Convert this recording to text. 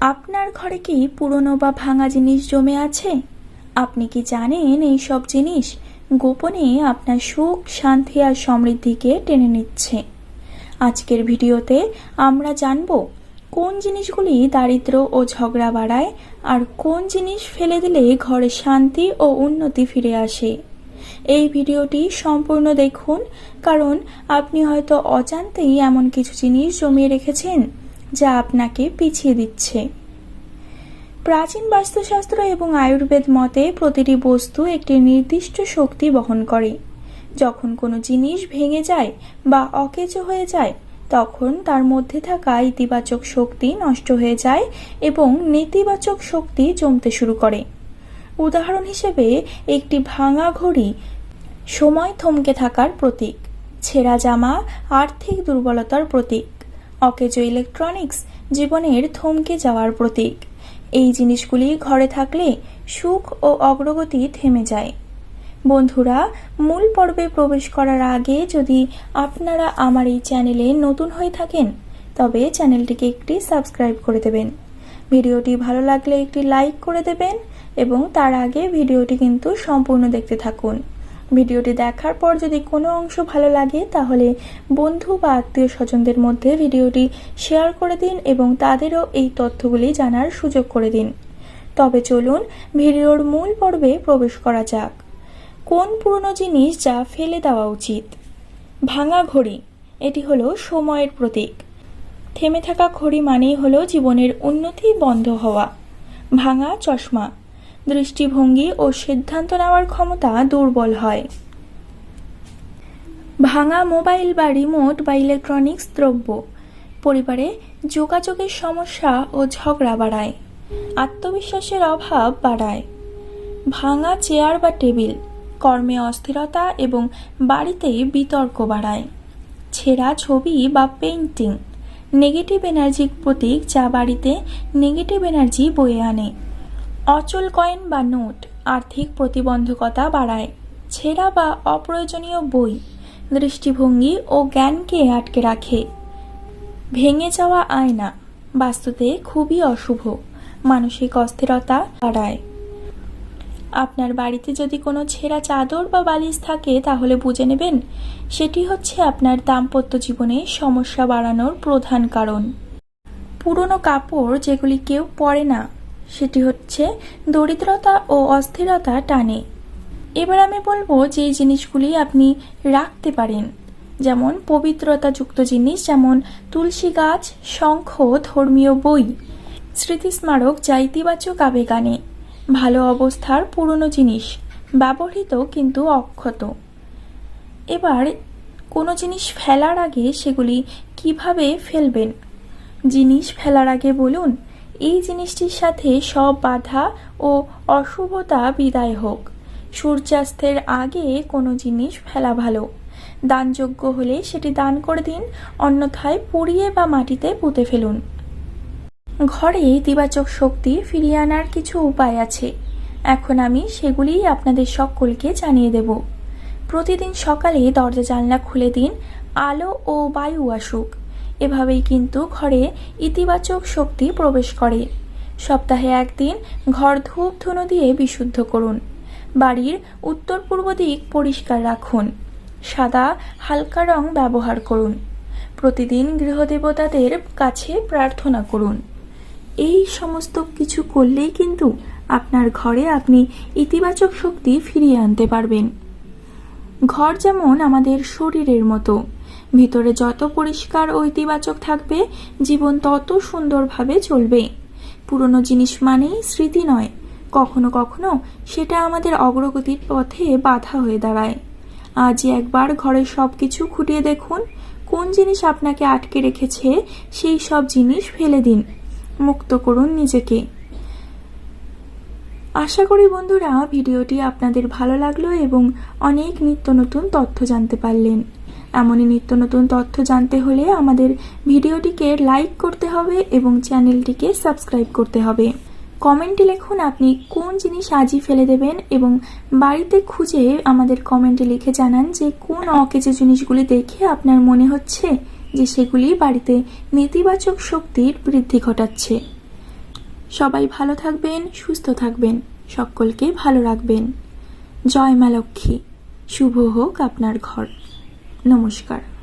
আপনার ঘরে কি পুরনো বা ভাঙা জিনিস জমে আছে? আপনি কি জানেন এই সব জিনিস? গোপনে আপনার সুখ, শান্তি আর সমৃদ্ধিকে টেনে নিচ্ছে। আজকের ভিডিওতে আমরা জানব, কোন জিনিসগুলি দারিদ্র ও ঝগড়া বাড়ায় আর কোন জিনিস ফেলে দিলে ঘরে শান্তি ও উন্নতি ফিরে আসে। এই ভিডিওটি সম্পূর্ণ দেখুন, কারণ আপনি হয়তো অজান্তেই এমন কিছু জিনিস জমিয়ে রেখেছেন। যা আপনাকে পিছিয়ে দিচ্ছে। প্রাচীন বাস্তুশাস্ত্র এবং আয়ুর্বেদ মতে প্রতিটি বস্তু একটি নির্দিষ্ট শক্তি বহন করে। যখন কোনো জিনিস ভেঙে যায় বা অকেজো হয়ে যায়, তখন তার মধ্যে থাকা ইতিবাচক শক্তি নষ্ট হয়ে যায় এবং নেতিবাচক শক্তি জমতে শুরু করে। উদাহরণ হিসেবে, একটি ভাঙা ঘড়ি সময় থমকে থাকার প্রতীক, ছেঁড়া জামা, আর্থিক দুর্বলতার প্রতীক। অকেজো ইলেকট্রনিক্স জীবনের থমকে যাওয়ার প্রতীক। এই জিনিসগুলি ঘরে থাকলে সুখ ও অগ্রগতি থেমে যায়। বন্ধুরা, মূল পর্বে প্রবেশ করার আগে যদি আপনারা আমার এই চ্যানেলে নতুন হয়ে থাকেন, তবে চ্যানেলটিকে একটি সাবস্ক্রাইব করে দেবেন। ভিডিওটি ভালো লাগলে একটি লাইক করে দেবেন এবং তার আগে ভিডিওটি কিন্তু সম্পূর্ণ দেখতে থাকুন। ভিডিওটি দেখার পর যদি কোনো অংশ ভালো লাগে, তাহলে বন্ধু বা আত্মীয় স্বজনদের মধ্যে ভিডিওটি শেয়ার করে দিন এবং তাদেরও এই তথ্যগুলি জানার সুযোগ করে দিন। তবে চলুন ভিডিওর মূল পর্বে প্রবেশ করা যাক। কোন পুরনো জিনিস যা ফেলে দেওয়া উচিত? ভাঙা ঘড়ি, এটি হলো সময়ের প্রতীক। থেমে থাকা ঘড়ি মানেই হলো জীবনের উন্নতি বন্ধ হওয়া। ভাঙা চশমা দৃষ্টিভঙ্গি ও সিদ্ধান্ত নেওয়ার ক্ষমতা দুর্বল হয়। ভাঙা মোবাইল বা রিমোট বা ইলেকট্রনিক্স দ্রব্য। পরিবারে যোগাযোগের সমস্যা ও ঝগড়া বাড়ায়। আত্মবিশ্বাসের অভাব বাড়ায়। ভাঙা চেয়ার বা টেবিল কর্মে অস্থিরতা এবং বাড়িতে বিতর্ক বাড়ায়। ছেঁড়া ছবি বা পেইন্টিং নেগেটিভ এনার্জির প্রতীক যা বাড়িতে নেগেটিভ এনার্জি বয়ে আনে। অচল কয়েন বা নোট আর্থিক প্রতিবন্ধকতা বাড়ায়। ছেঁড়া বা অপ্রয়োজনীয় বই, দৃষ্টিভঙ্গি ও জ্ঞানকে আটকে রাখে। ভেঙে যাওয়া আয়না বাস্তুতে খুবই অশুভ, মানসিক অস্থিরতা বাড়ায়। আপনার বাড়িতে যদি কোনো ছেঁড়া চাদর বা বালিশ থাকে, তাহলে বুঝে নেবেন সেটি হচ্ছে আপনার দাম্পত্য জীবনে সমস্যা বাড়ানোর প্রধান কারণ। পুরনো কাপড় যেগুলি কেউ পরে না সেটি হচ্ছে দরিদ্রতা ও অস্থিরতা টানে। এবার আমি বলব যে জিনিসগুলি আপনি রাখতে পারেন। যেমন পবিত্রতাযুক্ত জিনিস, যেমন তুলসী গাছ, শঙ্খ, ধর্মীয় বই, স্মৃতিস্মারক যা ইতিবাচক আবেগ আনে ভালো অবস্থার পুরনো জিনিস, ব্যবহৃত কিন্তু অক্ষত। এবার কোনো জিনিস ফেলার আগে সেগুলি কীভাবে ফেলবেন? জিনিস ফেলার আগে বলুন এই জিনিসটির সাথে সব বাধা ও অশুভতা বিদায় হোক। সূর্যাস্তের আগে কোনো জিনিস ফেলা ভালো। দানযোগ্য হলে সেটি দান করে দিন, অন্যথায় পুড়িয়ে বা মাটিতে পুঁতে ফেলুন। ঘরে ইতিবাচক শক্তি ফিরিয়ে আনার কিছু উপায় আছে। এখন আমি সেগুলিই আপনাদের সকলকে জানিয়ে দেব। প্রতিদিন সকালে দরজা জানলা খুলে দিন, আলো ও বায়ু আসুক। এভাবেই কিন্তু ঘরে ইতিবাচক শক্তি প্রবেশ করে। সপ্তাহে একদিন ঘর ধূপ ধুনো দিয়ে বিশুদ্ধ করুন। বাড়ির উত্তর পূর্ব দিক পরিষ্কার রাখুন। সাদা, হালকা রং ব্যবহার করুন। প্রতিদিন গৃহদেবতাদের কাছে প্রার্থনা করুন। এই সমস্ত কিছু করলেই কিন্তু আপনার ঘরে আপনি ইতিবাচক শক্তি ফিরিয়ে আনতে পারবেন। ঘর যেমন আমাদের শরীরের মতো ভিতরে যত পরিষ্কার ও ইতিবাচক থাকবে, জীবন তত সুন্দরভাবে চলবে। পুরনো জিনিস মানেই স্মৃতি নয়। কখনো কখনো সেটা আমাদের অগ্রগতির পথে বাধা হয়ে দাঁড়ায়। আজই একবার ঘরের সব কিছু খুঁটিয়ে দেখুন। কোন জিনিস আপনাকে আটকে রেখেছে, সেই সব জিনিস ফেলে দিন। মুক্ত করুন নিজেকে। আশা করি বন্ধুরা, ভিডিওটি আপনাদের ভালো লাগল এবং অনেক নিত্য নতুন তথ্য জানতে পারলেন। এমনই নিত্য নতুন তথ্য জানতে হলে আমাদের ভিডিওটিকে লাইক করতে হবে এবং চ্যানেলটিকে সাবস্ক্রাইব করতে হবে। কমেন্টে লিখুন আপনি কোন জিনিস আজই ফেলে দেবেন এবং বাড়িতে খুঁজে আমাদের কমেন্টে লিখে জানান যে কোন অকেজে জিনিসগুলি দেখে আপনার মনে হচ্ছে যে সেগুলি বাড়িতে নেতিবাচক শক্তির বৃদ্ধি ঘটাচ্ছে। সবাই ভালো থাকবেন, সুস্থ থাকবেন, সকলকে ভালো রাখবেন। জয় মা লক্ষ্মী। শুভ হোক আপনার ঘর। নমস্কার।